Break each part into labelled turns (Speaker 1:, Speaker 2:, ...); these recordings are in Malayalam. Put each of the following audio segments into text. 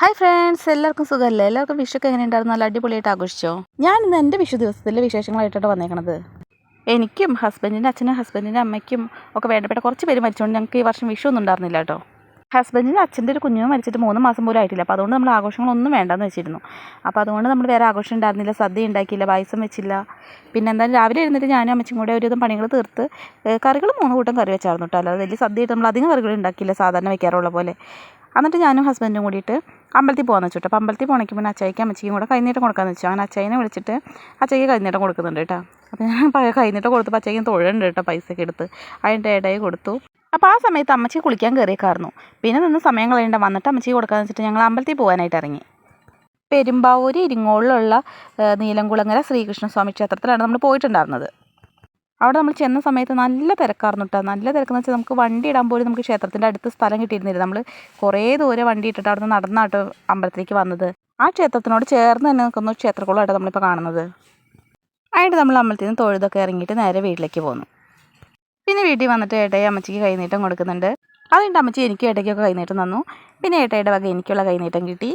Speaker 1: ഹായ് ഫ്രണ്ട്സ് എല്ലാവർക്കും സുഖമല്ലേ? എല്ലാവർക്കും വിഷുക്ക് എങ്ങനെ ഉണ്ടായിരുന്നു നല്ല അടിപൊളിയായിട്ട് ആഘോഷിച്ചോ? ഞാൻ ഇന്ന് എന്റെ വിഷു ദിവസത്തിലെ വിശേഷങ്ങളായിട്ടാണ് വന്നേക്കണത്. എനിക്കും ഹസ്ബൻഡിന്റെ അച്ഛനും ഹസ്ബൻഡിന്റെ അമ്മയ്ക്കും ഒക്കെ വേണ്ടപ്പെട്ട കുറച്ച് പേര് മരിച്ചുകൊണ്ട് ഞങ്ങൾക്ക് ഈ വർഷം വിഷു ഒന്നും ഉണ്ടായിരുന്നില്ല കേട്ടോ. ഹസ്ബൻഡിന്റെ അച്ഛന്റെ ഒരു കുഞ്ഞു മരിച്ചിട്ട് മൂന്ന് മാസം പോലും ആയിട്ടില്ല. അപ്പോൾ അതുകൊണ്ട് നമ്മൾ ആഘോഷങ്ങളൊന്നും വേണ്ടെന്ന് വെച്ചിരുന്നു. അപ്പോൾ അതുകൊണ്ട് നമ്മൾ വേറെ ആഘോഷം ഉണ്ടായിരുന്നില്ല. സദ്യ ഉണ്ടാക്കിയില്ല പായസം വെച്ചില്ല. പിന്നെ എന്തായാലും രാവിലെ എഴുന്നേറ്റ് ഞാനും അമ്മച്ചും കൂടെ ഒരുവിധം പണികൾ തീർത്ത് കറികൾ മൂന്ന് കൂട്ടം കറി വെച്ചായിരുന്നു കേട്ടോ. അല്ലാതെ വലിയ സദ്യയായിട്ട് നമ്മൾ അധികം കറികൾ ഉണ്ടാക്കിയില്ല സാധാരണ വെക്കാറുള്ള പോലെ. എന്നിട്ട് ഞാനും ഹസ്ബൻഡും കൂടിയിട്ട് അമ്പലത്തിൽ പോകാമെന്ന് വെച്ചിട്ട്. അപ്പോൾ അമ്പലത്തിൽ പോകണമെങ്കിൽ പിന്നെ അച്ചായിക്കും അമ്മച്ചിക്കും കൂടെ കൈനീട്ടം കൊടുക്കാമെന്ന് വെച്ചു. അങ്ങനെ അച്ചായിനെ വിളിച്ചിട്ട് അച്ചായിക്ക് കൈനീട്ടം കൊടുക്കുന്നുണ്ട് കേട്ടോ. അപ്പോൾ ഞാൻ കൈനീട്ടം കൊടുത്തപ്പോൾ അച്ചായിക്കും തൊഴുണ്ട് കേട്ടോ പൈസയൊക്കെ എടുത്ത്. അതിന്റെ ഇടയിൽ കൊടുത്തു. അപ്പോൾ ആ സമയത്ത് അമ്മച്ചി കുളിക്കാൻ കയറിയേക്കായിരുന്നു പിന്നെ നിന്ന് സമയം കളയേണ്ട. വന്നിട്ട് അമ്മച്ചിക്ക് കൊടുക്കാമെന്ന് വെച്ചിട്ട് ഞങ്ങൾ അമ്പലത്തിൽ പോകാനായിട്ട് ഇറങ്ങി. പെരുമ്പാവൂര് ഇരിങ്ങോളിലുള്ള നീലംകുളങ്ങര ശ്രീകൃഷ്ണസ്വാമി ക്ഷേത്രത്തിലാണ് നമ്മൾ പോയിട്ടുണ്ടായിരുന്നത്. അവിടെ നമ്മൾ ചെന്ന സമയത്ത് നല്ല തിരക്കായിരുന്നു കേട്ടോ നല്ല തിരക്കെന്ന് വെച്ചാൽ നമുക്ക് വണ്ടി ഇടാൻ പോലും നമുക്ക് ക്ഷേത്രത്തിന്റെ അടുത്ത് സ്ഥലം കിട്ടിയിരുന്നില്ല. നമ്മൾ കുറേ ദൂരെ വണ്ടി ഇട്ടിട്ട് അവിടെ നിന്ന് നടന്നാട്ടോ അമ്പലത്തിലേക്ക് വന്നത്. ആ ക്ഷേത്രത്തിനോട് ചേർന്ന് തന്നെ നിൽക്കുന്ന ക്ഷേത്രക്കുളമായിട്ട് നമ്മളിപ്പോൾ കാണുന്നത്. ആയിട്ട് നമ്മൾ അമ്പലത്തിൽ നിന്ന് തൊഴുതൊക്കെ ഇറങ്ങിയിട്ട് നേരെ വീട്ടിലേക്ക് പോന്നു. പിന്നെ വീട്ടിൽ വന്നിട്ട് ഏട്ടയെ അമ്മച്ചിക്ക് കൈനീട്ടം കൊടുക്കുന്നുണ്ട്. അതുകൊണ്ട് അമ്മച്ചി എനിക്ക് ഏട്ടയ്ക്കൊക്കെ കൈനീട്ടം തന്നു. പിന്നെ ഏട്ടയുടെ വക എനിക്കുള്ള കൈനീട്ടം കിട്ടി.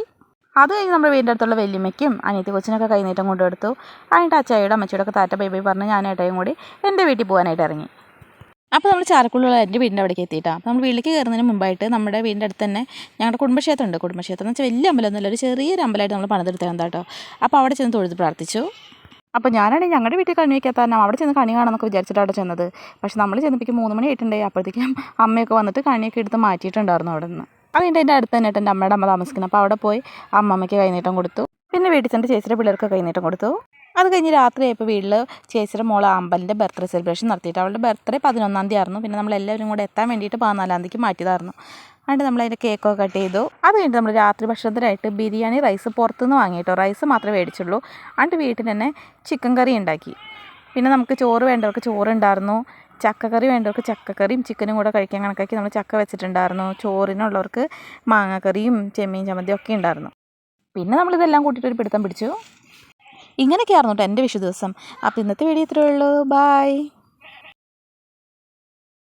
Speaker 1: അത് കഴിഞ്ഞ് നമ്മുടെ വീടിന്റെ അടുത്തുള്ള വല്യമ്മയ്ക്കും അനിയത്തി കൊച്ചിനൊക്കെ കൈനീട്ടം കൊണ്ടുകൊടുത്തു. അതിന്റെ അച്ചായിയുടെ അമ്മച്ചിയുടെ ഒക്കെ താറ്റ ബൈ ബൈ പറഞ്ഞ് ഞാൻ ഏട്ടയും കൂടി എന്റെ വീട്ടിൽ പോകാനായിട്ട് ഇറങ്ങി. അപ്പോൾ നമ്മൾ ചാരക്കുള്ളിലുള്ള എന്റെ വീടിന്റെ അവിടേക്ക് എത്തിയിട്ടാണ് അപ്പോൾ നമ്മൾ വീട്ടിലേക്ക് കയറുന്നതിന് മുമ്പായിട്ട് നമ്മുടെ വീടിന്റെ അടുത്ത് തന്നെ ഞങ്ങളുടെ കുടുംബക്ഷേത്രം ഉണ്ട് കുടുംബക്ഷേത്രം എന്ന് വെച്ചാൽ വലിയ അമ്പലമൊന്നുമില്ല ഒരു ചെറിയൊരു അമ്പലമായിട്ട് നമ്മൾ പണിതെടുത്തത് കേട്ടോ. അപ്പോൾ അവിടെ ചെന്ന് തൊഴുത് പ്രാർത്ഥിച്ചു. അപ്പോൾ ഞാനാണെങ്കിൽ ഞങ്ങളുടെ വീട്ടിൽ കണി വയ്ക്കാത്ത കാരണം അവിടെ ചെന്ന് കണി കാണാമെന്നൊക്കെ വിചാരിച്ചിട്ട് അവിടെ ചെന്നത്. പക്ഷേ നമ്മൾ ചെന്നപ്പോഴേക്കും മൂന്ന് മണി ആയിട്ടുണ്ടായി അപ്പോഴത്തേക്കും അമ്മയൊക്കെ വന്നിട്ട് കണിയൊക്കെ എടുത്ത് മാറ്റിയിട്ടുണ്ടായിരുന്നു അവിടെ നിന്ന് അതിന്റെ എന്റെ അടുത്ത് തന്നെ എന്റെ അമ്മയുടെ അമ്മ താമസിക്കുന്നത് അപ്പോൾ അവിടെ പോയി അമ്മമ്മയ്ക്ക് കൈനീട്ടം കൊടുത്തു. പിന്നെ വീട്ടിൽ ചെന്ന് ചേച്ചിയുടെ പിള്ളേർക്ക് കൈനീട്ടം കൊടുത്തു. അത് കഴിഞ്ഞ് രാത്രി ആയപ്പോൾ വീട്ടിൽ ചേച്ചിയുടെ മോളെ അമ്പലിന്റെ ബർത്ത്ഡേ സെലിബ്രേഷൻ നടത്തിയിട്ട് അവളുടെ ബർത്ത്ഡേ പതിനൊന്നാം തീയതി ആയിരുന്നു. പിന്നെ നമ്മളെല്ലാവരും കൂടെ എത്താൻ വേണ്ടിയിട്ട് പതിനാലാം തീയതിക്ക് മാറ്റിയതായിരുന്നു. അതുകൊണ്ട് നമ്മൾ അതിന്റെ കേക്കൊക്കെ കട്ട് ചെയ്തു. അത് നമ്മൾ രാത്രി ഭക്ഷണത്തിനായിട്ട് ബിരിയാണി റൈസ് പുറത്തുനിന്ന് വാങ്ങിയിട്ടോ? റൈസ് മാത്രമേ മേടിച്ചുള്ളൂ. അതുകൊണ്ട് വീട്ടിൽ തന്നെ ചിക്കൻ കറി ഉണ്ടാക്കി. പിന്നെ നമുക്ക് ചോറ് വേണ്ടവർക്ക് ചോറ് ഉണ്ടായിരുന്നു ചക്കക്കറി വേണ്ടവർക്ക് ചക്കക്കറിയും ചിക്കനും കൂടെ കഴിക്കാൻ കണക്കാക്കി നമ്മൾ ചക്ക വെച്ചിട്ടുണ്ടായിരുന്നു. ചോറിനുള്ളവർക്ക് മാങ്ങാക്കറിയും ചെമ്മീൻ ചമ്മന്തിയും ഒക്കെ ഉണ്ടായിരുന്നു. പിന്നെ നമ്മളിതെല്ലാം കൂട്ടിയിട്ട് ഒരു പിടുത്തം പിടിച്ചു. ഇങ്ങനെയൊക്കെയായിരുന്നു കേട്ടോ എന്റെ വിഷു ദിവസം അപ്പോൾ ഇന്നത്തെ വീഡിയോ ഇത്രയേ ഉള്ളൂ. ബായ്